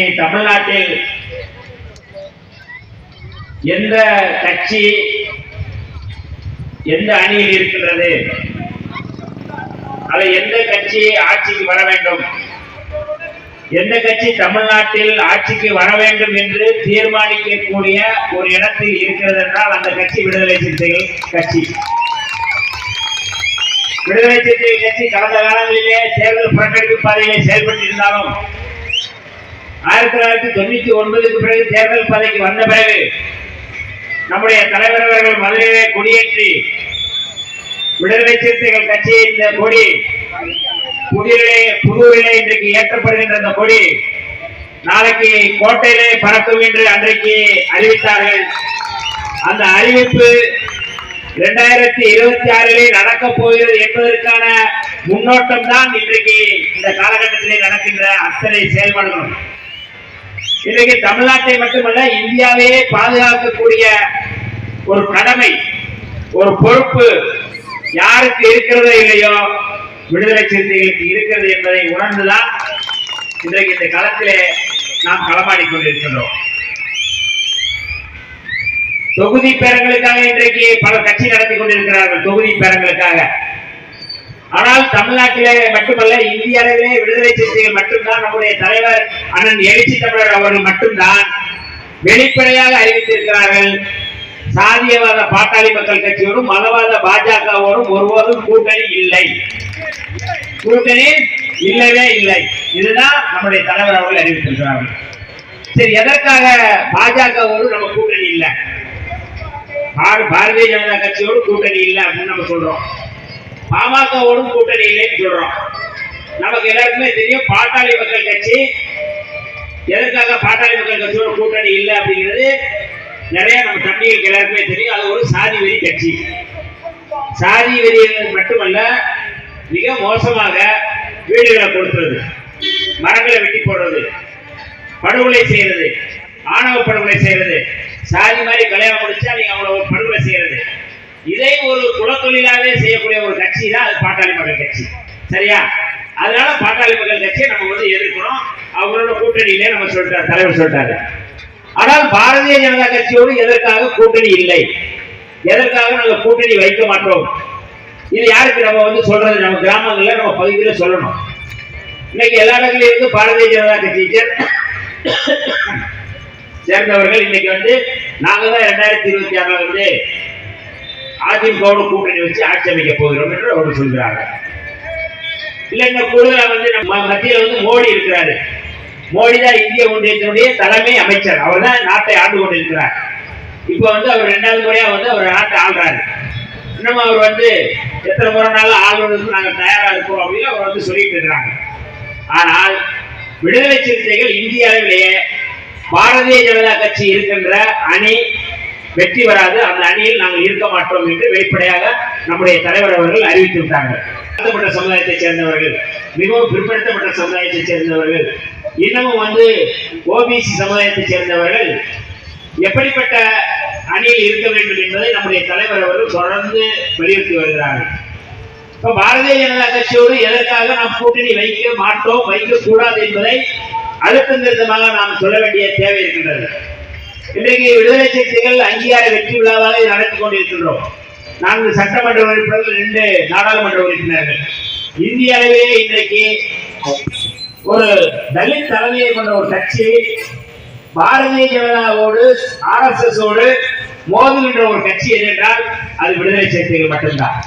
தமிழ்நாட்டில் எந்த கட்சி எந்த அணியில் இருக்கின்றது? அதை எந்த கட்சி ஆட்சிக்கு வர வேண்டும்? எந்த கட்சி தமிழ்நாட்டில் ஆட்சிக்கு வர வேண்டும் என்று தீர்மானிக்கக்கூடிய ஒரு இடத்தில் இருக்கிறது என்றால் அந்த கட்சி விடுதலை சிறுத்தைகள் கட்சி. விடுதலை சிறுத்தைகள் கட்சி கடந்த காலங்களிலே தேர்தல் புறக்கணிப்பு பாதையிலே செயல்பட்டு இருந்தாலும் ஆயிரத்தி தொள்ளாயிரத்தி தொண்ணூத்தி ஒன்பதுக்கு பிறகு தேர்தல் பதவிக்கு வந்த பிறகு நம்முடைய தலைவர் அவர்கள் மதுரையிலே கொடியேற்றி விடுதலை சிறுத்தைகள் கட்சியின் இந்த கொடி புதிரிலே புதூரிலே இன்றைக்கு ஏற்றப்படுகின்ற இந்த கொடி நாளைக்கு கோட்டையிலே பறக்கும் என்று அன்றைக்கு அறிவித்தார்கள். அந்த அறிவிப்பு இரண்டாயிரத்தி இருபத்தி ஆறிலே நடக்க போகிறது என்பதற்கான முன்னோட்டம் தான் இன்றைக்கு இந்த காலகட்டத்திலே நடக்கின்ற அத்தனை செயல்பாடுகளும். இன்றைக்கு தமிழ்நாட்டை மட்டுமல்ல இந்தியாவையே பாதுகாக்கக்கூடிய ஒரு கடமை ஒரு பொறுப்பு யாருக்கு இருக்கிறதோ இல்லையோ விடுதலை சிறுத்தைகளுக்கு இருக்கிறது என்பதை உணர்ந்துதான் இன்றைக்கு இந்த களத்திலே நாம் களமாடி கொண்டிருக்கின்றோம். தொகுதி பேரங்களுக்காக இன்றைக்கு பல கட்சி நடத்தி கொண்டிருக்கிறார்கள் தொகுதி பேரங்களுக்காக. ஆனால் தமிழ்நாட்டிலே மட்டுமல்ல இந்திய அளவிலே விடுதலை சிறுத்தைகள் மட்டும்தான் நம்முடைய தலைவர் அண்ணன் எழுச்சி தமிழர் அவர்கள் மட்டும்தான் வெளிப்படையாக அறிவித்திருக்கிறார்கள். சாதியவாத பாட்டாளி மக்கள் கட்சியோடும் மதவாத பாஜகவோடும் ஒருபோதும் கூட்டணி இல்லை. கூட்டணி இல்லவே இல்லை. இதுதான் நம்முடைய தலைவர் அவர்கள் அறிவித்திருக்கிறார்கள். சரி எதற்காக பாஜகவோடு நம்ம கூட்டணி இல்லை? பாரதிய ஜனதா கட்சியோடு கூட்டணி இல்லை அப்படின்னு நம்ம சொல்றோம். பாமகவோடும் கூட்டணி இல்லைன்னு சொல்றோம். நமக்கு எல்லாருக்குமே தெரியும் பாட்டாளி மக்கள் கட்சி எதற்காக பாட்டாளி மக்கள் கட்சியோட கூட்டணி இல்லை அப்படிங்கிறது நிறைய நம்ம தம்பிகளுக்கு எல்லாருக்குமே தெரியும். அது ஒரு சாதி வெறி கட்சி. சாதி வெறி மட்டுமல்ல மிக மோசமாக வீடுகளை கொடுத்துறது மரங்களை வெட்டி போடுறது படுகொலை செய்யறது ஆணவ படுகொலை செய்யறது சாதி மாதிரி கல்யாணம் முடிச்சா நீங்க அவங்கள படுகொலை செய்யறது. இதை ஒரு குலத்தொழிலாவே செய்யக்கூடிய ஒரு கட்சி தான் அது பாட்டாளி மக்கள் கட்சி. சரியா? அதனால பாட்டாளி மக்கள் கட்சியை நம்ம வந்து எதிர்க்கணும் அவங்களோட கூட்டணியிலே நம்ம சொல்லிட்டார் தலைவர் சொல்லிட்டாரு ஆனால் பாரதிய ஜனதா கட்சியோடு எதற்காக கூட்டணி இல்லை? எதற்காக நாங்கள் கூட்டணி வைக்க மாட்டோம்? இது யாருக்கு நம்ம வந்து சொல்றது? நம்ம கிராமங்களில் நம்ம பகுதியில் சொல்லணும். இன்னைக்கு எல்லா இடங்களிலும் இருந்து பாரதிய ஜனதா கட்சியை சேர்ந்தவர்கள் இன்னைக்கு வந்து நாங்கள் தான் ரெண்டாயிரத்தி இருபத்தி ஆறுல வந்து அதிமுகவோட கூட்டணி வச்சு ஆட்சி அமைக்க போகிறோம் என்று அவர் சொல்கிறாங்க இல்ல இந்த கூடுதலா வந்து நம்ம மத்தியில வந்து மோடி இருக்கிறாரு. மோடி தான் இந்திய ஒன்றியத்தினுடைய தலைமை அமைச்சர். அவர் தான் நாட்டை ஆண்டு கொண்டிருக்கிறார். இப்போ வந்து அவர் ரெண்டாவது முறையா வந்து அவர் நாட்டை ஆள்றாரு. இன்னும் அவர் வந்து எத்தனை முறை ஆளுநருக்கு நாங்கள் தயாரா இருக்கோம் அப்படின்னு அவர் வந்து சொல்லிட்டு இருக்கிறாங்க. ஆனால் விடுதலை சிறுத்தைகள் இந்திய அளவிலேயே பாரதிய ஜனதா கட்சி இருக்கின்ற அணி வெற்றி வராது. அந்த அணியில் நாங்கள் இருக்க மாட்டோம் என்று வெளிப்படையாக நம்முடைய தலைவர் அவர்கள் அறிவித்து விட்டார்கள் தாழ்த்தப்பட்ட சமுதாயத்தைச் சேர்ந்தவர்கள் மிகவும் பிற்படுத்தப்பட்ட சமுதாயத்தைச் சேர்ந்தவர்கள் இன்னமும் வந்து ஓபிசி சமுதாயத்தைச் சேர்ந்தவர்கள் எப்படிப்பட்ட அணியில் இருக்க வேண்டும் என்பதை நம்முடைய தலைவர் அவர்கள் தொடர்ந்து வலியுறுத்தி வருகிறார்கள் இப்ப பாரதிய ஜனதா கட்சியோடு எதற்காக நாம் கூட்டணி வைக்க மாட்டோம் வைக்க கூடாது என்பதை அழுத்தம் திருத்தமாக நாம் சொல்ல வேண்டிய தேவை இருக்கின்றது. இன்றைக்கு விடுதலை சிறுத்தைகள் அங்கீகார வெற்றி விழாவாக நடத்தி கொண்டிருக்கின்றோம். நான்கு சட்டமன்ற உறுப்பினர்கள் ரெண்டு நாடாளுமன்ற உறுப்பினர்கள். இந்திய அளவிலே இன்றைக்கு ஒரு தலித் தலைமையை கொண்ட ஒரு கட்சி பாரதிய ஜனதாவோடு ஆர்எஸ்எஸ் ஓடு மோதுகின்ற ஒரு கட்சி என்றால் அது விடுதலை சிறுத்தைகள் மட்டும்தான்.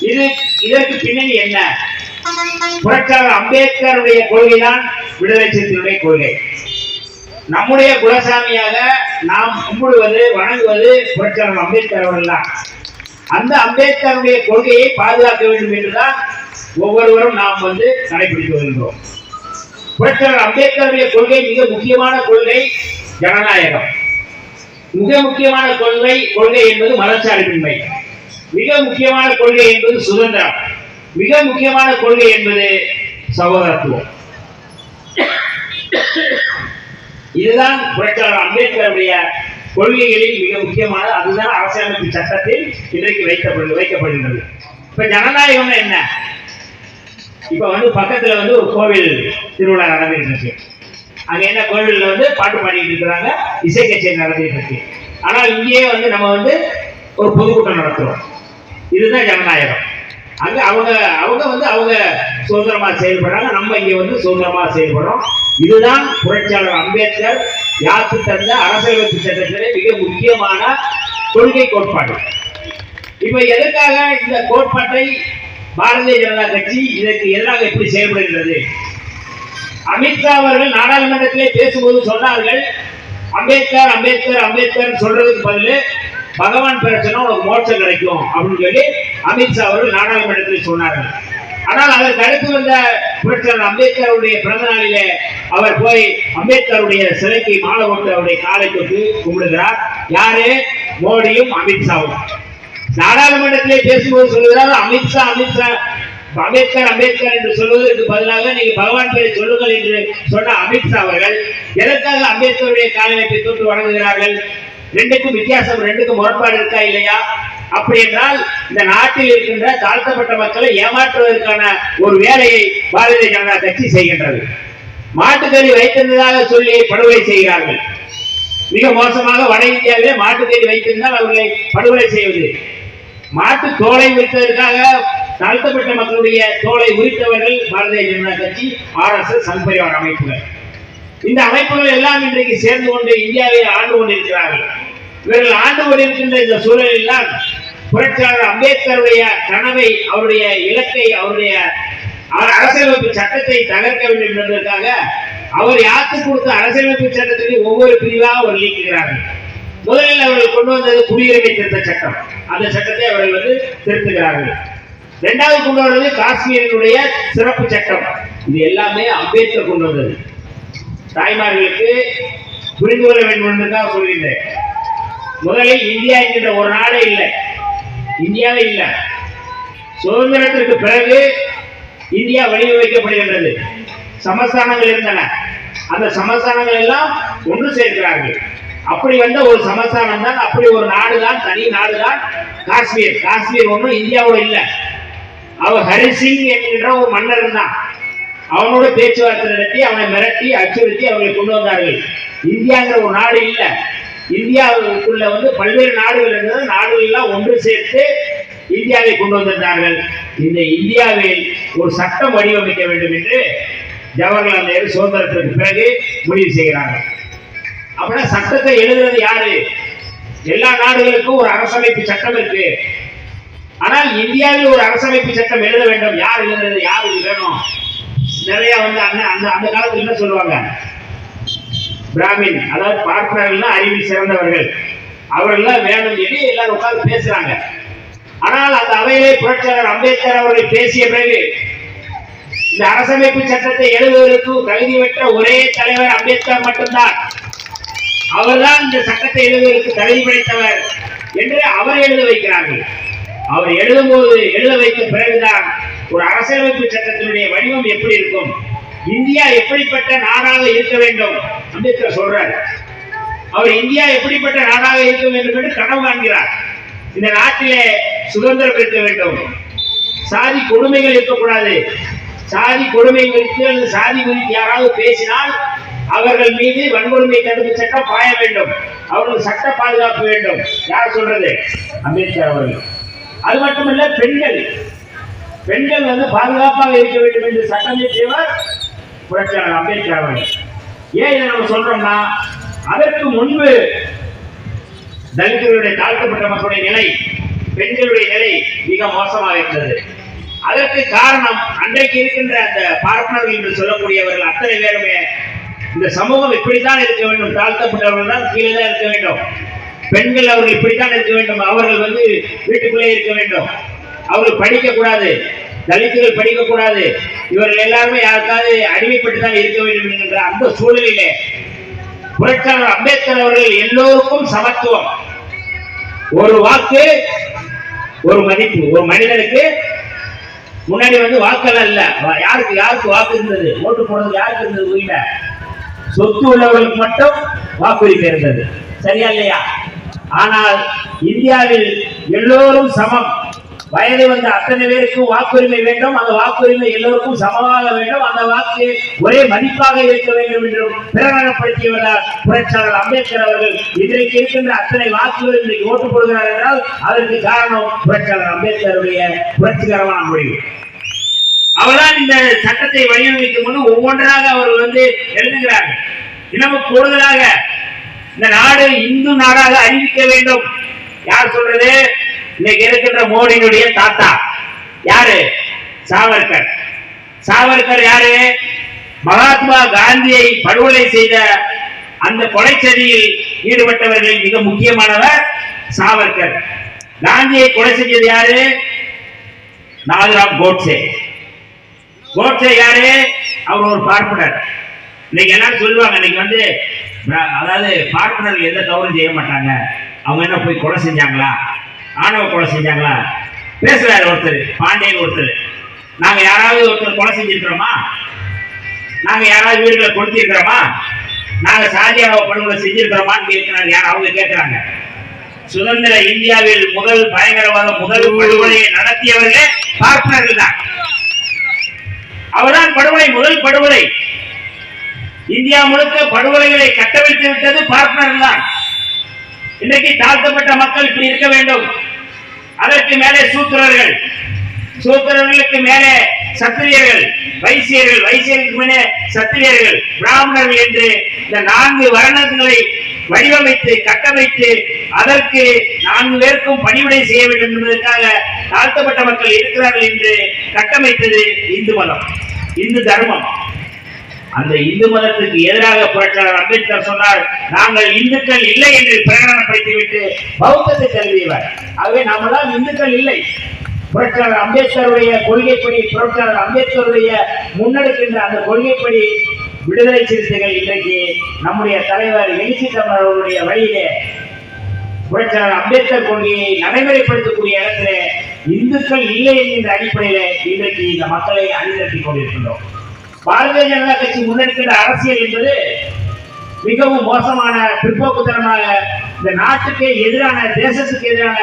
இது இதற்கு பின்னணி என்ன? புரட்சியாளர் அம்பேத்கருடைய கொள்கைதான் விடுதலை சிறுத்தைகளுடைய கொள்கை. நம்முடைய குலசாமியாக நாம் கும்பிடுவது வணங்குவது புரட்சியாளர் அம்பேத்கர் அவர்கள் தான் அந்த அம்பேத்கருடைய கொள்கையை பாதுகாக்க வேண்டும் என்றுதான் ஒவ்வொருவரும் நாம் வந்து கடைபிடித்து வருகிறோம். புரட்சியாளர் அம்பேத்கருடைய கொள்கை மிக முக்கியமான கொள்கை ஜனநாயகம். மிக முக்கியமான கொள்கை கொள்கை என்பது மதச்சார்பின்மை. மிக முக்கியமான கொள்கை என்பது சுதந்திரம். மிக முக்கியமான கொள்கை என்பது சகோதரத்துவம். இதுதான் புரட்சியாளர் அம்பேத்கருடைய கொள்கைகளில் மிக முக்கியமான அதுதான் அரசியலமைப்பு சட்டத்தில் இன்றைக்கு வைக்கப்படு வைக்கப்படுகிறது இப்ப ஜனநாயகம்னா என்ன? இப்ப வந்து பக்கத்துல வந்து ஒரு கோவில் திருவிழா நடந்துட்டு இருக்கு அங்க என்ன கோவில்ல வந்து பாட்டு பாடிட்டு இருக்கிறாங்க? இசை கச்சேரி நடந்துட்டு இருக்கு ஆனால் இங்கேயே வந்து நம்ம வந்து ஒரு பொதுக்கூட்டம் நடத்துறோம். இதுதான் ஜனநாயகம். அங்க அவங்க அவங்க வந்து அவங்க சுதந்திரமா செயல்படுறாங்க. நம்ம இங்க வந்து சுதந்திரமா செயல்படுறோம். இதுதான் புரட்சியாளர் அம்பேத்கர் யாருக்கு தந்த அரசியலமைப்பு சட்டத்திலே மிக முக்கியமான கொள்கை கோட்பாடு. இப்ப எதற்காக இந்த கோட்பாட்டை பாரதிய ஜனதா கட்சி இதற்கு எதிராக எப்படி செயல்படுகிறது? அமித்ஷா அவர்கள் நாடாளுமன்றத்திலே பேசும்போது சொன்னார்கள் அம்பேத்கர் அம்பேத்கர் அம்பேத்கர் சொல்றதுக்கு பதில் பகவான் பேர சொன்னா உனக்கு மோட்சம் கிடைக்கும் அப்படின்னு சொல்லி அமித்ஷா அவர்கள் நாடாளுமன்றத்தில் சொன்னார்கள். ஆனால் அவர் அடுத்து வந்த புரட்சியாளர் அம்பேத்கருடைய பிறந்த நாளிலே அவர் போய் அம்பேத்கருடைய சிலைக்கு மாலை கொண்டு அவருடைய காலை தொட்டு கும்பிடுகிறார். யாரு? மோடியும் அமித்ஷாவும் நாடாளுமன்றத்திலே பேசும்போது சொல்லுகிறார் அமித்ஷா அமித்ஷா அம்பேத்கர் அம்பேத்கர் என்று சொல்வதற்கு பதிலாக நீங்க பகவான் பேரை சொல்லுங்கள் என்று சொன்ன அமித்ஷா அவர்கள் எதற்காக அம்பேத்கருடைய காலநிலை தொட்டு வணங்குகிறார்கள்? ரெண்டுக்கும் வித்தியாசம் ரெண்டுக்கும் முரண்பாடு இருக்கா இல்லையா? அப்படி என்றால் இந்த நாட்டில் இருக்கின்ற தாழ்த்தப்பட்ட மக்களை ஏமாற்றுவதற்கான ஒரு வேலையை பாரதிய ஜனதா கட்சி செய்கின்றது. மாட்டுக்கறி வைத்திருந்ததாக சொல்லி படுகொலை செய்கிறார்கள். மிக மோசமாக வட இந்தியாவிலே மாட்டுக்கறி வைத்திருந்தால் அவர்களை படுகொலை செய்வது. மாட்டு தோலை உரித்ததற்காக தாழ்த்தப்பட்ட மக்களுடைய தோலை உரித்தவர்கள் பாரதிய ஜனதா கட்சி ஆர் எஸ் எஸ் அமைப்புகள். இந்த அமைப்புகள் எல்லாம் இன்றைக்கு சேர்ந்து கொண்டு இந்தியாவை ஆண்டு கொண்டிருக்கிறார்கள். இவர்கள் ஆண்டு கொண்டிருக்கின்ற இந்த சூழலில் தான் புரட்சியாளர் அம்பேத்கருடைய கனவை அவருடைய இலக்கை அவருடைய அரசியலமைப்பு சட்டத்தை தகர்க்க வேண்டும் என்பதற்காக அவர் யாருக்கு கொடுத்த அரசியலமைப்பு சட்டத்திற்கு ஒவ்வொரு பிரிவாக அவர் நீக்குகிறார்கள். முதலில் அவர்கள் கொண்டு வந்தது குடியுரிமை திருத்த சட்டம். அந்த சட்டத்தை அவர்கள் வந்து திருத்துகிறார்கள். இரண்டாவது கொண்டு வந்தது காஷ்மீரினுடைய சிறப்பு சட்டம். இது எல்லாமே அம்பேத்கர் கொண்டு வந்தது. தாய்மார்களுக்கு புரிந்து கொள்ள வேண்டும் தான் சொல்லிவிட்டேன் முதலில் இந்தியா என்கின்ற ஒரு நாடே இல்லை. இந்தியாவே இல்லை. சுதந்திரத்திற்கு பிறகு இந்தியா வடிவமைக்கப்படுகின்றது. சமஸ்தானங்கள் இருந்தன. அந்த சமஸ்தானங்கள் எல்லாம் ஒன்று சேர்க்கிறார்கள். அப்படி வந்த ஒரு சமஸ்தானம் தான் அப்படி ஒரு நாடு தான் தனி நாடு தான் காஷ்மீர். காஷ்மீர் ஒன்றும் இந்தியாவோட இல்லை. அவர் ஹரிசிங் என்கின்ற ஒரு மன்னர் தான் அவனோட பேச்சுவார்த்தை நடத்தி அவனை மிரட்டி அச்சுறுத்தி அவர்களை கொண்டு வந்தார்கள். இந்தியாங்கிற ஒரு நாடு இல்லை. இந்தியாவுக்குள்ள வந்து பல்வேறு நாடுகள் இருந்தது. நாடுகள்லாம் ஒன்று சேர்த்து இந்தியாவை கொண்டு வந்திருந்தார்கள். இந்த இந்தியாவில் ஒரு சட்டம் வடிவமைக்க வேண்டும் என்று ஜவஹர்லால் நேரு சுதந்திரத்திற்கு பிறகு முடிவு செய்கிறார்கள். அப்படின்னா சட்டத்தை எழுதுறது யாரு? எல்லா நாடுகளுக்கும் ஒரு அரசமைப்பு சட்டம் இருக்கு. ஆனால் இந்தியாவில் ஒரு அரசமைப்பு சட்டம் எழுத வேண்டும். யார் எழுதுறது? யார் வேணும்? நிறைய வந்து அந்த அந்த அந்த காலத்துல என்ன சொல்லுவாங்க? பிராமின் அதாவது பார்ப்பனர்கள்னா அறிவில் சிறந்தவர்கள். அவர்கள்லாம் வேணும் சொல்லி எல்லாரும் உட்கார்ந்து பேசுறாங்க. ஆனால் அந்த அவையிலே புரட்சியாளர் அம்பேத்கர் அவர்கள் பேசிய பிறகு இந்த அரசமைப்பு சட்டத்தை எழுதுவதற்கு தகுதி பெற்ற ஒரே தலைவர் அம்பேத்கர் மட்டும்தான். அவர்தான் இந்த சட்டத்தை எழுதுவதற்கு தகுதி படைத்தவர் என்று அவர் எழுத வைக்கிறார்கள். அவர் எழுதும்போது எழுத வைத்த பிறகுதான் ஒரு அரசியலமைப்பு சட்டத்தினுடைய வடிவம் எப்படி இருக்கும்? இந்தியா எப்படிப்பட்ட நாடாக இருக்க வேண்டும்? அம்பேத்கர் சொல்றார். அவர் இந்தியா எப்படிப்பட்ட நாடாக இருக்க வேண்டும் என்று கனவு காண்கிறார். இந்த நாட்டிலே சுதந்திரம் இருக்க வேண்டும். சாதி கொடுமைகள் இருக்கக்கூடாது. சாதி கொடுமை குறித்து அல்லது சாதி குறித்து யாராவது பேசினால் அவர்கள் மீது வன்கொடுமை தடுப்பு சட்டம் பாய வேண்டும். அவர்களுக்கு சட்ட பாதுகாப்பு வேண்டும். யார் சொல்றது? அம்பேத்கர் அவர்கள். அது மட்டுமல்ல பெண்கள். பெண்கள் வந்து பாதுகாப்பாக இருக்க வேண்டும் என்று சட்டம் இயற்றியவர் புரட்சியாளர் அம்பேத்கர் அவர்கள். ஏன் இதை நம்ம சொல்றோம்னா அதற்கு முன்பு தலித்துகளுடைய தாழ்த்தப்பட்ட மக்களுடைய நிலை பெண்களுடைய நிலை மிக மோசமாக இருந்தது. அதற்கு காரணம் அன்றைக்கு இருக்கின்ற அந்த பார்ப்பனர்கள் என்று சொல்லக்கூடியவர்கள் அத்தனை பேருமே இந்த சமூகம் இப்படித்தான் இருக்க வேண்டும். தாழ்த்தப்பட்டவர்கள் தான் கீழே தான் இருக்க வேண்டும். பெண்கள் அவர்கள் இப்படித்தான் இருக்க வேண்டும். அவர்கள் வந்து வீட்டுக்குள்ளே இருக்க வேண்டும். அவர்கள் படிக்க கூடாது. தலித்துகள் படிக்க கூடாது. இவர்கள் எல்லாருமே யாருக்காவது அடிமைப்பட்டு தான் இருக்க வேண்டும் என்கின்ற அந்த சூழலிலே புரட்சியாளர் அம்பேத்கர் அவர்கள் எல்லோருக்கும் சமத்துவம். ஒரு வாக்கு ஒரு மதிப்பு. ஒரு மனிதனுக்கு முன்னாடி வந்து வாக்கெல்லாம் இல்ல. யாருக்கு யாருக்கு வாக்கு இருந்தது? ஓட்டு போடுறது யாருக்கு இருந்தது உரிமை சொத்து உள்ளவர்களுக்கு மட்டும் வாக்குரிமை இருந்தது. சரியா இல்லையா? ஆனால் இந்தியாவில் எல்லோரும் சமம். வயது வந்த அத்தனை பேருக்கும் வாக்குரிமை வேண்டும். அந்த வாக்குரிமை எல்லோருக்கும் சமமாக வேண்டும். அந்த வாக்கு ஒரே மதிப்பாக இருக்க வேண்டும் என்றும் பிரகடனப்படுத்தியவர் புரட்சியாளர் அம்பேத்கர் அவர்கள் இன்றைக்கு இருக்கின்ற அத்தனை வாக்குகள் இன்றைக்கு ஓட்டு போடுகிறார் என்றால் அதற்கு காரணம் புரட்சியாளர் அம்பேத்கருடைய புரட்சிகரமான முடிவு. அவர்தான் இந்த சட்டத்தை வடிவமைக்கும் முன்னு ஒவ்வொன்றாக அவர்கள் வந்து எழுதுகிறார்கள். இன்னமும் கூடுதலாக இந்த நாடு இந்து நாடாக அறிவிக்க வேண்டும். யார் சொல்றது? இன்னைக்கு இருக்கின்ற மோடியினுடைய தாத்தா. யாரு? சாவர்கர். சாவர்கர் யாரு? மகாத்மா காந்தியை படுகொலை செய்த அந்த கொலைச்சதியில் ஈடுபட்டவர்களில் மிக முக்கியமானவர் சாவர்கர். காந்தியை கொலை செஞ்சது யாரு? நாதுராம் கோட்சே கோட்சே யாரு? அவர் ஒரு பார்ப்பனர். இன்னைக்கு எல்லாரும் சொல்லுவாங்க இன்னைக்கு வந்து அதாவது பார்ப்பனர்கள் எந்த தவறும் செய்ய மாட்டாங்க. அவங்க என்ன போய் கொலை செஞ்சாங்களா? ஆணவ கொலை செஞ்சாங்களா? பேசுறாரு ஒருத்தர் பாண்டியன் ஒருத்தர். நாங்க யாராவது ஒருத்தர் கொலை செஞ்சிருக்கிறோமா? நாங்க யாராவது வீடுகளை கொடுத்திருக்கிறோமா? நாங்க சாதியாவை படுகொலை செஞ்சிருக்கிறோமான்னு கேட்கிறாங்க. யார் அவங்க கேட்கிறாங்க? சுதந்திர இந்தியாவில் முதல் பயங்கரவாத முதல் படுகொலையை நடத்தியவர்களே பார்ப்பனர்கள் தான். அவர்தான் படுகொலை முதல் படுகொலை. இந்தியா முழுக்க படுகொலைகளை கட்டவிழ்த்து விட்டது பார்ப்பனர்கள் தான். இன்றைக்கு தாழ்த்தப்பட்ட மக்கள் இப்படி இருக்க வேண்டும். அதற்கு மேலே சூத்திரர்கள். சூத்திரர்களுக்கு மேலே சத்திரியர்கள் வைசியர்கள். வைசியர்களுக்கு மேலே சத்திரியர்கள் பிராமணர்கள் என்று இந்த நான்கு வர்ணங்களை வடிவமைத்து கட்டமைத்து அதற்கு நான்கு பேருக்கும் பணிவிடை செய்ய வேண்டும் என்பதற்காக தாழ்த்தப்பட்ட மக்கள் இருக்கிறார்கள் என்று கட்டமைத்தது இந்து மதம் இந்து தர்மம். அந்த இந்து மதத்துக்கு எதிராக புரட்சியாளர் அம்பேத்கர் சொன்னார் நாங்கள் இந்துக்கள் இல்லை என்று பிரகடனப்படுத்திவிட்டு பௌத்தத்தை தழுவியவர். ஆகவே நாமெல்லாம் இந்துக்கள் இல்லை. புரட்சியாளர் அம்பேத்கருடைய கொள்கைப்படி புரட்சியாளர் அம்பேத்கருடைய முன்னெடுக்கின்ற அந்த கொள்கைப்படி விடுதலை சிறுத்தைகள் இன்றைக்கு நம்முடைய தலைவர் எழுச்சி தமிழர்களுடைய வழியிலே புரட்சியாளர் அம்பேத்கர் கொள்கையை நடைமுறைப்படுத்தக்கூடிய இடத்துல இந்துக்கள் இல்லை என்கின்ற அடிப்படையில் இன்றைக்கு இந்த மக்களை அணிதிரட்டி கொண்டிருக்கின்றோம். பாரதிய ஜனதா கட்சி முன்னெடுக்கின்ற அரசியல் என்பது மிகவும் மோசமான பிற்போக்குத்தனமாக இந்த நாட்டுக்கு எதிரான தேசத்துக்கு எதிரான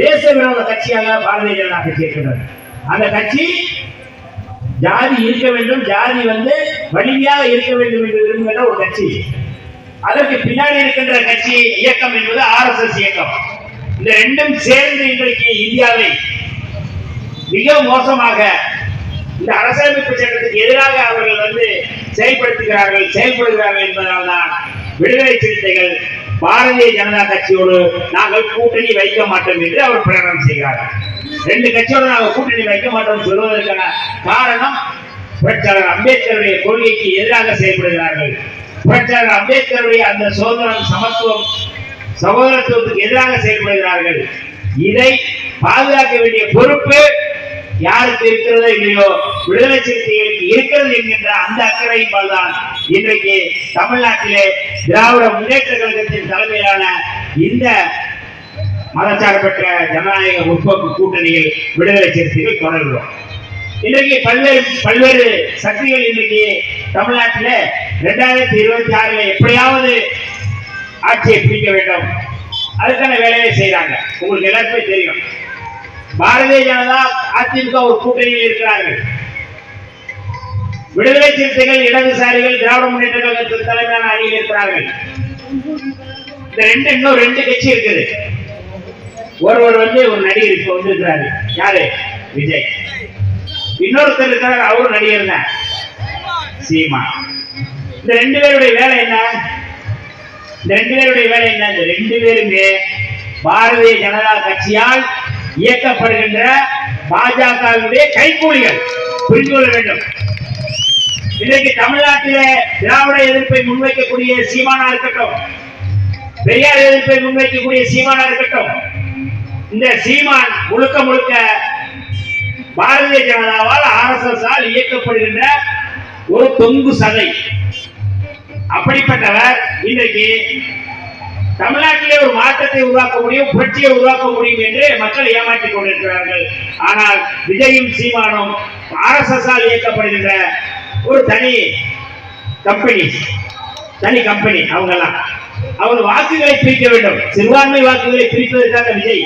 தேச விரோத கட்சியாக பாரதிய ஜனதா கட்சி இருக்கிறது அந்த கட்சி ஜாதி இருக்க வேண்டும் ஜாதி வந்து வலிமையாக இருக்க வேண்டும் என்று விரும்புகின்ற ஒரு கட்சி. அதற்கு பின்னாடி இருக்கின்ற கட்சி இயக்கம் என்பது ஆர்எஸ்எஸ் இயக்கம். இந்த ரெண்டும் சேர்ந்து இன்றைக்கு இந்தியாவை மிக மோசமாக இந்த அரசமைப்பு சட்டத்துக்கு எதிராக அவர்கள் வந்து செயல்படுத்துகிறார்கள் செயல்படுகிறார்கள் என்பதால் தான் விடுதலை சிறுத்தைகள் பாரதிய ஜனதா கட்சியோடு நாங்கள் கூட்டணி வைக்க மாட்டோம் என்று அவர் பிரகடனம் செய்கிறார்கள் ரெண்டு கட்சியோடு நாங்கள் கூட்டணி வைக்க மாட்டோம் சொல்வதற்கான காரணம் புரட்சியாளர் அம்பேத்கருடைய கொள்கைக்கு எதிராக செயல்படுகிறார்கள். புரட்சியாளர் அம்பேத்கருடைய அந்த சோதனம் சமத்துவம் சகோதரத்துவத்துக்கு எதிராக செயல்படுகிறார்கள். இதை பாதுகாக்க வேண்டிய பொறுப்பு யாருக்கு இருக்கிறதோ இல்லையோ விடுதலை சிறுத்தைகளுக்கு இருக்கிறது என்கின்ற அந்த அக்கறையின்பால் தான் இன்றைக்கு தமிழ்நாட்டிலே திராவிட முன்னேற்ற கழகத்தின் தலைமையிலான இந்த மதச்சார்பற்ற ஜனநாயக முற்போக்கு கூட்டணியில் விடுதலை சிறுத்தைகள் தொடர்கிறோம். இன்றைக்கு பல்வேறு பல்வேறு சக்திகள் இன்றைக்கு தமிழ்நாட்டில் ரெண்டாயிரத்தி இருபத்தி ஆறுல எப்படியாவது ஆட்சியை பிடிக்க வேண்டும். அதுக்கான வேலையை செய்கிறாங்க உங்களுக்கு எல்லாருக்குமே தெரியும். பாரதிய ஜனதா அதிமுக ஒரு கூட்டணியில் இருக்கிறார்கள். விடுதலை சிறுத்தைகள் இடதுசாரிகள் திராவிட முன்னேற்ற கழகத்தின் தலைமையான அணியில் இருக்கிறார்கள். இந்த ரெண்டு இன்னும் ரெண்டு கட்சி இருக்குது. ஒருவர் வந்து ஒரு நடிகர் இப்ப வந்திருக்கிறாரு. யாரு? விஜய். இன்னொருத்தர் இருக்கிறார் அவரும் நடிகர் தான். சீமா. இந்த ரெண்டு பேருடைய வேலை என்ன? இந்த ரெண்டு பேருடைய வேலை என்ன? இந்த ரெண்டு பேருமே பாரதிய ஜனதா கட்சியால் இயக்கப்படுகின்ற பாஜகவுடைய கைக்கூலிகள் புரிந்து கொள்ள வேண்டும். இன்றைக்கு தமிழ்நாட்டில திராவிட எதிர்ப்பை முன்வைக்கக்கூடிய சீமானா இருக்கட்டும் பெரியார் எதிர்ப்பை முன்வைக்கக்கூடிய சீமானா இருக்கட்டும் இந்த சீமான் முழுக்க முழுக்க பாரதிய ஜனதாவால் ஆர்எஸ்எஸ் ஆல் இயக்கப்படுகின்ற ஒரு தொங்கு சதை அப்படிப்பட்டவர் இன்றைக்கு தமிழ்நாட்டிலே ஒரு மாற்றத்தை உருவாக்க முடியும் புரட்சியை உருவாக்க முடியும் என்று மக்கள் ஏமாற்றிக் கொண்டிருக்கிறார்கள். ஆனால் விஜயும் சீமானும் ஆர்எஸ்எஸ் ஆல் இயக்கப்படுகின்ற ஒரு தனி கம்பெனி தனி கம்பெனி அவங்கெல்லாம். அவர் வாக்குகளை பிரிக்க வேண்டும். சிறுபான்மை வாக்குகளை பிரிப்பதற்காக விஜய்.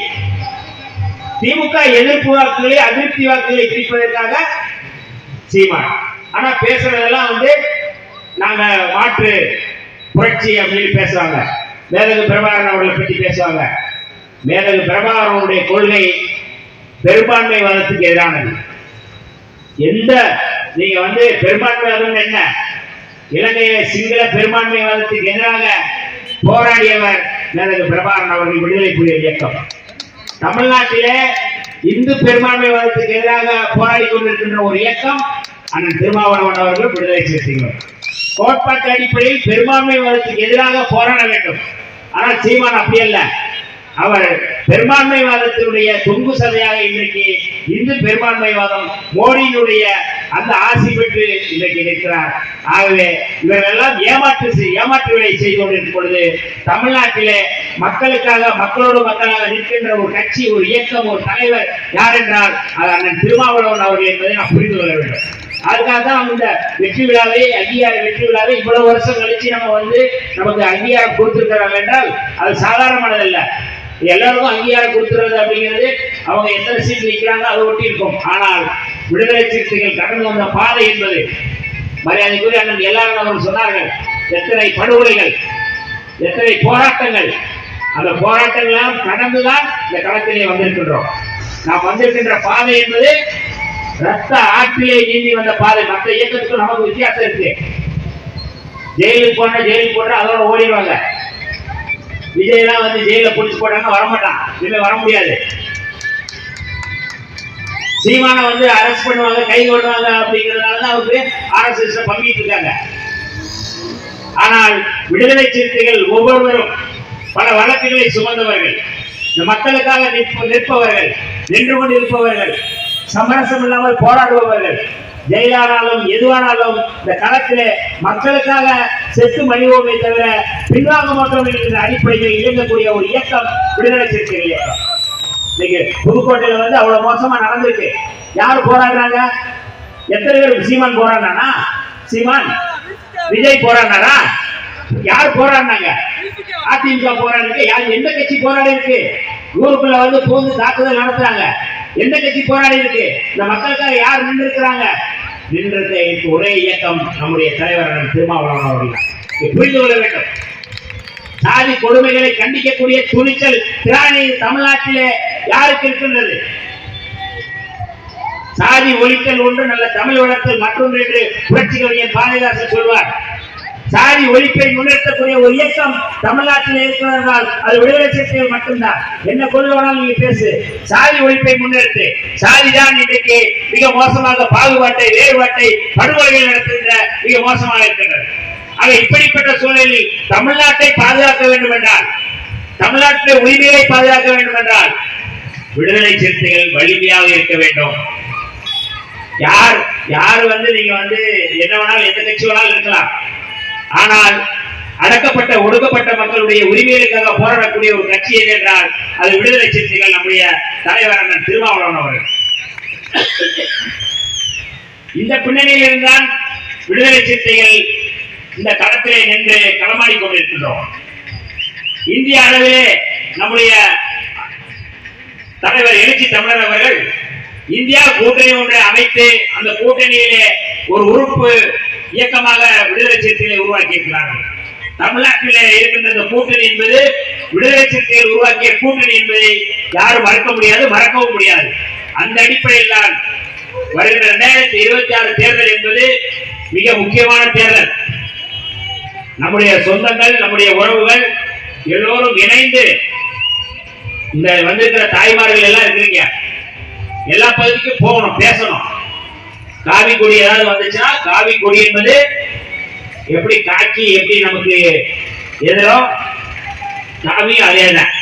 திமுக எதிர்ப்பு வாக்குகளை அதிருப்தி வாக்குகளை பிரிப்பதற்காக சீமான். ஆனா பேசுறதெல்லாம் வந்து நாங்க மாற்று புரட்சி அப்படின்னு பேசுவாங்க மேதகு பிரபாகரன் அவர்களை பற்றி பேசுவாங்க. மேதகு பிரபாகரனுடைய கொள்கை பெரும்பான்மை வாதத்துக்கு எதிரானது. எந்த நீங்க வந்து பெரும்பான்மைவாதம் என்ன? இலங்கைய சிங்கள பெரும்பான்மைவாதத்துக்கு எதிராக போராடியவர் மேதகு பிரபாகரன் அவர்கள் விடுதலை புலிகள் இயக்கம். தமிழ்நாட்டிலே இந்து பெரும்பான்மைவாதத்துக்கு எதிராக போராடி கொண்டிருக்கின்ற ஒரு இயக்கம் அண்ணன் திருமாவளவன் அவர்கள் விடுதலை சிறுத்தைகள். கோட்பாட்டு அடிப்படையில் பெரும்பான்மைவாதத்துக்கு எதிராக போராட வேண்டும். ஆனால் சீமான் அப்படி அல்ல. அவர் பெரும்பான்மைவாதத்தினுடைய தொங்கு சதையாக இன்றைக்கு இந்து பெரும்பான்மைவாதம் மோடியினுடைய அந்த ஆசி பெற்று இன்றைக்கு நிற்கிறார். ஆகவே இவரெல்லாம் ஏமாற்று செய்- ஏமாற்று வேலை செய்து கொண்டிருக்கும் பொழுது தமிழ்நாட்டிலே மக்களுக்காக மக்களோடு மக்களாக நிற்கின்ற ஒரு கட்சி ஒரு இயக்கம் ஒரு தலைவர் யார் என்றால் அது அண்ணன் திருமாவளவன் அவர்கள் என்பதை நாம் புரிந்து கொள்ள வேண்டும். அதுக்காக தான் இந்த வெற்றி விழாவை அங்கீகார வெற்றி விழாவை இவ்வளவு வருஷம் கழிச்சு நம்ம வந்து நமக்கு அங்கீகாரம் கொடுத்திருக்கிறாங்க என்றால் அது சாதாரணமானதல்ல. எல்லாருக்கும் அங்கீகாரம் கொடுத்துறது அப்படிங்கிறது அவங்க எத்தனை சீட் நிற்கிறாங்க அதை ஒட்டி இருக்கும். ஆனால் விடுதலை சிறுத்தைகள் கடந்து வந்த பாதை என்பது மரியாதைக்குரிய அண்ணன் எல்லாரும் அவர்கள் சொன்னார்கள் எத்தனை படுகொலைகள் எத்தனை போராட்டங்கள் அந்த போராட்டங்கள் எல்லாம் கடந்துதான் இந்த களத்திலே வந்திருக்கின்றோம். நாம் வந்திருக்கின்ற பாதை என்பது ரத்த ஆற்றிலே நீந்தி வந்த பாதை மற்ற இயக்கத்துக்கும் நமக்கு வித்தியாசம் இருக்கு. ஜெயிலுக்கு போனா ஜெயிலுக்கு போட்டா அதோட ஓடிடுவாங்க. விஜய் எல்லாம் வந்து ஜெயில புடிச்சு போட்டாங்க வரமாட்டான். இனிமே வர முடியாது. சீமான வந்து அரெஸ்ட் பண்ணுவாங்க கை கொள்வாங்க அப்படிங்கறதுனால தான் அவருக்கு ஆர்எஸ்எஸ் பங்கிட்டு இருக்காங்க. ஆனால் விடுதலை சிறுத்தைகள் ஒவ்வொருவரும் பல வழக்குகளை சுமந்தவர்கள். இந்த மக்களுக்காக நிற்பவர்கள் நின்று கொண்டிருப்பவர்கள். சமரசம் இல்லாமல் போராடுபவர்கள். ஜெயிலானாலும் எதுவானாலும் இந்த களத்திலே மக்களுக்காக செத்து மணிவோமே தவிர பின்வாங்க மாற்றம் என்கிற அடிப்படையில் இயங்கக்கூடிய ஒரு இயக்கம் விடுதலை சிறுத்தைகள் இயக்கம். இன்னைக்கு புதுக்கோட்டையில வந்து அவ்வளவு மோசமா நடந்திருக்கு. யார் போராடுறாங்க? எத்தனை பேர் சீமான் போராடினானா? சீமான் விஜய் போராடினாரா? யார் போராடினாங்க? அதிமுக போராடி யார் எந்த கட்சி போராடி இருக்கு ஊருக்குள்ள வந்து புகுந்து தாக்குதல் நடத்துறாங்க. எந்த கட்சி போராடி இருக்கு இந்த மக்களுக்காக யார் நின்று இருக்கிறாங்க நின்றிருக்க ஒரே இயக்கம் நம்முடைய தலைவர் திருமாவளவன் அவர்கள் புரிந்து கொள்ள வேண்டும். சாதி கொடுமைகளை கண்டிக்கக்கூடிய துணிச்சல் திராணி தமிழ்நாட்டிலே யாருக்கு இருக்கின்றது? சாதி ஒழித்தல் ஒன்று நல்ல தமிழ் வளர்த்தல் மற்றொன்று என்று புரட்சி கவிஞர் பாரதிதாசன் சொல்வார். சாதி ஒழிப்பை முன்னேற்றக்கூடிய ஒரு இயக்கம் தமிழ்நாட்டில் இருக்கிறதால் அது விடுதலை சிறுத்தைகள் மட்டும்தான். என்ன கொள்கை வேணாலும் நீங்க பேசு. சாதி ஒழிப்பை முன்னெடுத்து சாதிதான் இன்றைக்கு மிக மோசமாக பாகுபாட்டை வேறுபாட்டை படுகொலைகள் நடத்துகின்ற மிக மோசமாக இருக்கின்றது. ஆக இப்படிப்பட்ட சூழலில் தமிழ்நாட்டை பாதுகாக்க வேண்டும் என்றால் தமிழ்நாட்டில் உரிமைகளை பாதுகாக்க வேண்டும் என்றால் விடுதலை சிறுத்தைகள் வலிமையாக இருக்க வேண்டும். யார் யார் வந்து நீங்க வந்து என்ன வேணாலும் எந்த கட்சி வேணாலும் இருக்கலாம். ஆனால் அடக்கப்பட்ட ஒடுக்கப்பட்ட மக்களுடைய உரிமைகளுக்காக போராடக்கூடிய ஒரு கட்சி எது என்றால் அது விடுதலை சிறுத்தைகள் நம்முடைய தலைவர் அண்ணன் திருமாவளவன் அவர்கள். இந்த பின்னணியில் இருந்தால் விடுதலை சிறுத்தைகள் இந்த களத்திலே நின்று களமாடி கொண்டிருக்கின்றோம். இந்திய அளவிலே நம்முடைய தலைவர் எழுச்சி தமிழர் அவர்கள் இந்தியா கூட்டணி ஒன்றை அமைத்து அந்த கூட்டணியிலே ஒரு உறுப்பு இயக்கமாக விடுதலை சிறுத்தைகளை உருவாக்கி இருக்கிறார்கள் தமிழ்நாட்டில் இருக்கின்ற இந்த கூட்டணி என்பது விடுதலை சிறுத்தைகள் உருவாக்கிய கூட்டணி என்பதை யாரும் மறக்க முடியாது மறக்கவும் முடியாது. அந்த அடிப்படையில் தான் வருகிற ரெண்டாயிரத்தி இருபத்தி ஆறு தேர்தல் என்பது மிக முக்கியமான தேர்தல். நம்முடைய சொந்தங்கள் நம்முடைய உறவுகள் எல்லோரும் இணைந்து இந்த வந்திருக்கிற தாய்மார்கள் எல்லாம் இருக்கிறீங்க. எல்லா பகுதிக்கும் போகணும் பேசணும். காவி கொடி ஏதாவது வந்துச்சுன்னா காவி கொடி என்பது எப்படி காக்கி எப்படி நமக்கு எதிரோ காவியும் அதேதான்.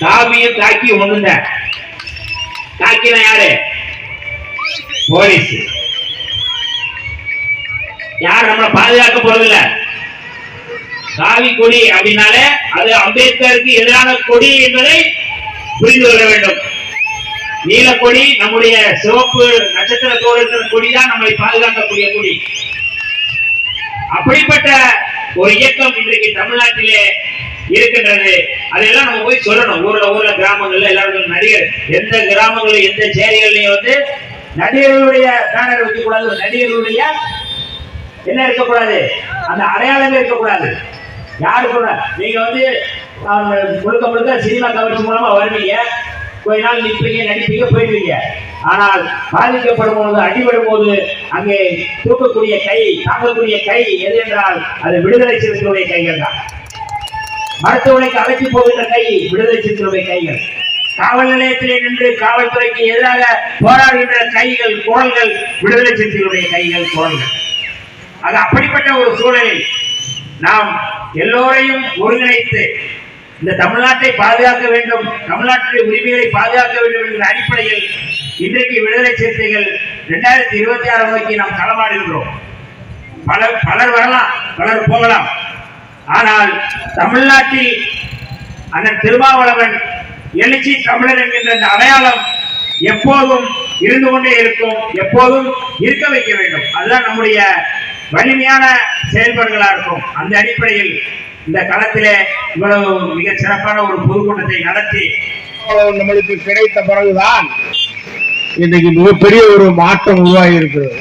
காவியும் காக்கியும் ஒண்ணுதான். காக்கினா யாரு? போலீஸ். யார் நம்மளை பாதுகாக்க போறதில்ல. காவி கொடி அப்படின்னாலே அது அம்பேத்கருக்கு எதிரான கொடி என்பதை புரிந்து கொள்ள வேண்டும். நீலக்கொடி நம்முடைய சிவப்பு நட்சத்திரத்தோடு இருக்கிற கொடி தான் நம்மை பாதுகாக்கக்கூடிய கொடி. அப்படிப்பட்ட ஒரு இயக்கம் இன்றைக்கு தமிழ்நாட்டிலே இருக்கின்றது. அதெல்லாம் நம்ம போய் சொல்லணும். ஊர்ல ஊர்ல கிராமங்கள்ல எல்லாரும் நடிகர். எந்த கிராமங்களும் எந்த சேரிகள்லயும் வந்து நடிகர்களுடைய பேனர் வைக்க கூடாது நடிகர்களுடைய என்ன இருக்கக்கூடாது? அந்த அடையாளமே இருக்கக்கூடாது. யாரு கூட? நீங்க வந்து முழுக்க முழுக்க சினிமா கவர்ச்சி மூலமா வருவீங்க. கொஞ்ச நாள் நிற்பீங்க நடிப்பீங்க போயிடுவீங்க. ஆனால் பாதிக்கப்படும் போது அடிபடும் போது அங்கே தூக்கக்கூடிய கை தாங்கக்கூடிய கை எது என்றால் அது விடுதலை சிறுத்தைகளுடைய கைகள் தான். மருத்துவமனைக்கு அழைத்து போகின்ற கை விடுதலை சிறுத்தைகளுடைய கைகள். காவல் நிலையத்திலே நின்று காவல்துறைக்கு எதிராக போராடுகின்ற கைகள் குரல்கள் விடுதலை சிறுத்தைகளுடைய கைகள் குரல்கள். அது அப்படிப்பட்ட ஒரு சூழலில் நாம் எல்லோரையும் ஒருங்கிணைத்து இந்த தமிழ்நாட்டை பாதுகாக்க வேண்டும் தமிழ்நாட்டுடைய உரிமைகளை பாதுகாக்க வேண்டும் என்கிற அடிப்படையில் இன்றைக்கு விடுதலை சிறுத்தைகள் இரண்டாயிரத்தி இருபத்தி ஆறு நோக்கி நாம் களமாடுகின்றோம். பலர் பலர் வரலாம் பலர் போகலாம். ஆனால் தமிழ்நாட்டில் அண்ணன் திருமாவளவன் எழுச்சி தமிழர் என்கின்ற அந்த அடையாளம் எப்போதும் இருந்து கொண்டே இருக்கும் எப்போதும் இருக்க வைக்க வேண்டும். அதுதான் நம்முடைய வலிமையான செயல்பாடுகளாக இருக்கும். அந்த அடிப்படையில் இந்த களத்திலே இவ்வளவு மிக சிறப்பான ஒரு பொதுக்கூட்டத்தை நடத்தி நம்மளுக்கு கிடைத்த பிறகுதான் இன்னைக்கு மிகப்பெரிய ஒரு மாற்றம் உருவாகி இருக்கிறது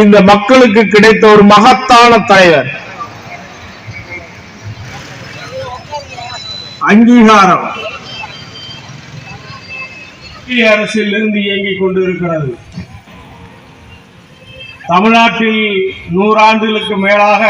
இந்த மக்களுக்கு கிடைத்த ஒரு மகத்தான தலைவர் அங்கீகாரம் அரசில் இருந்து இயங்கிக் கொண்டிருக்கிறது. தமிழ்நாட்டில் நூறாண்டுகளுக்கு மேலாக